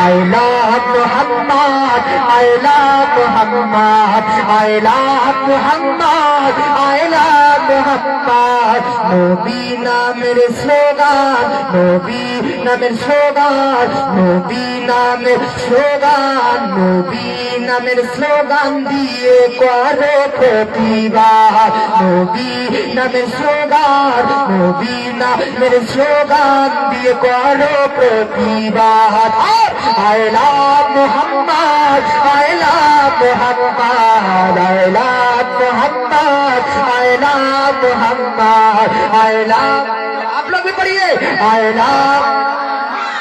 I love Muhammad, I love Muhammad, I love Muhammad, I love Muhammad. no নামের slogan, নবী নামের slogan, নবী নামের স্লোগান, নবী নামের স্লোগান দিয়ে করে প্রতিবাদ নবী নামের স্লোগান নবী নামের স্লোগান দিয়ে করো প্রতিবাদ I love Muhammad I love Muhammad I love Muhammad I love Muhammad I love आप लोग भी पढ़िए आई लव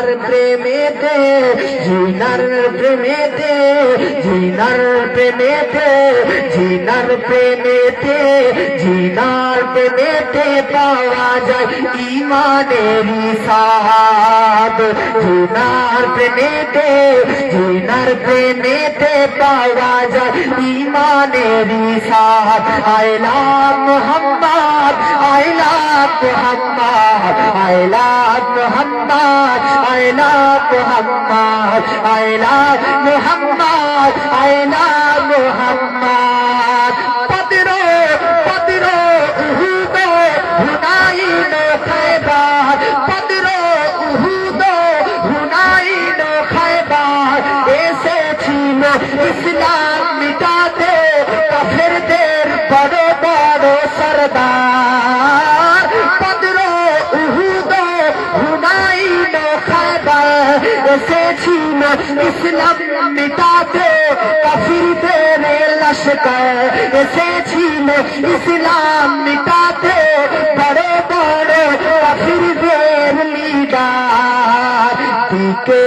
জিনার প্রেমেতে জিনার প্রেমেতে জিনার প্রেমেতে জিনার প্রেমেতে জিনার প্রেমেতে পাওয়া যায় ইমানের সাদ জিনার প্রেমেতে জিনার প্রেমেতে পাওয়া যায় ইমানের সাদ I love Muhammad I love Muhammad I love Muhammad I love Muhammad, I love Muhammad, I love Muhammad. পতিরো পতিরো, উহুদ, হুনাইন খায়বার। পতিরো, উহুদ, হুনাইন খায়বার। এসেছিল ইসলাম মিটাতে কাফেরদের বড় বড় সরদার। এসেছিল ইসলাম মিটাতে কাফিরদের লস্কর। এসেছিল ইসলাম মিটাতে বড় বড় কাফিরদের লিডার। দিকে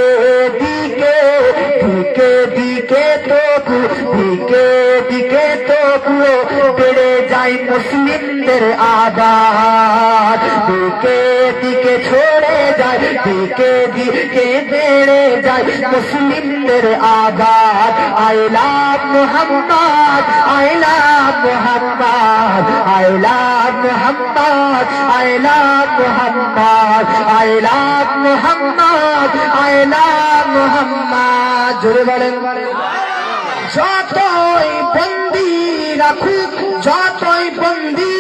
দিকে দিকে দিকে তবু, দিকে দিকে তবু বেড়ে যায় মুসলিমদের আবার। দিকে দিকে ছড়ে দিকে দিকে বেড়ে যায়। মুসলিমদের আবার I love Muhammad, I love Muhammad, I love Muhammad, I love Muhammad, I love Muhammad, I love Muhammad. জোরে বলেন। যতই বন্দি রাখুক, যতই বন্দি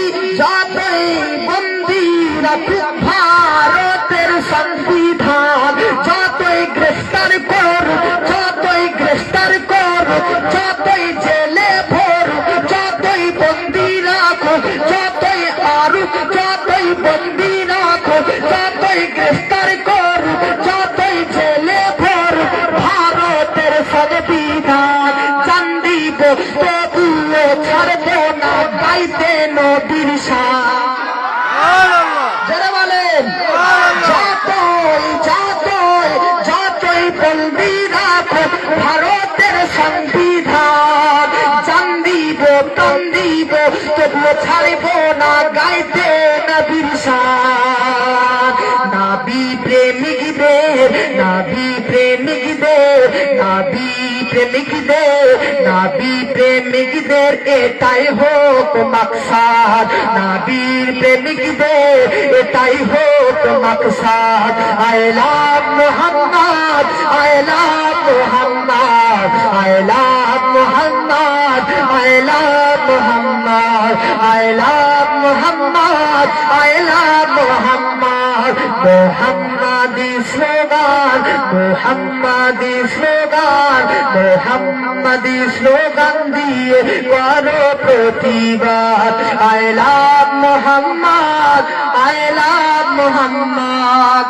তবুও ছাড়বো না গাইতে নদীর যারা বলেন যতই যতই যতই বন্দি রাখো ভারতের সংবিধান। জান দিব প্রাণ দিব তবুও ছাড়ব না গাইতে নবীর নাবি প্রেমিকদের নাবি প্রেমিকদের নাবি প্রেমিকদের নাবি প্রেমিকদের এটাই হোক মাকসাদ। নাবির প্রেমিকদের এটাই হোক মাকসাদ। I love Muhammad, I love Muhammad, I love Muhammad, I love Muhammad, I love Muhammad Muhammad মোহাম্মদি slogan মোহাম্মদি স্লোগান মোহাম্মদি স্লোগান দিয়ে করো প্রতিবাদ। I love Muhammad I Muhammad.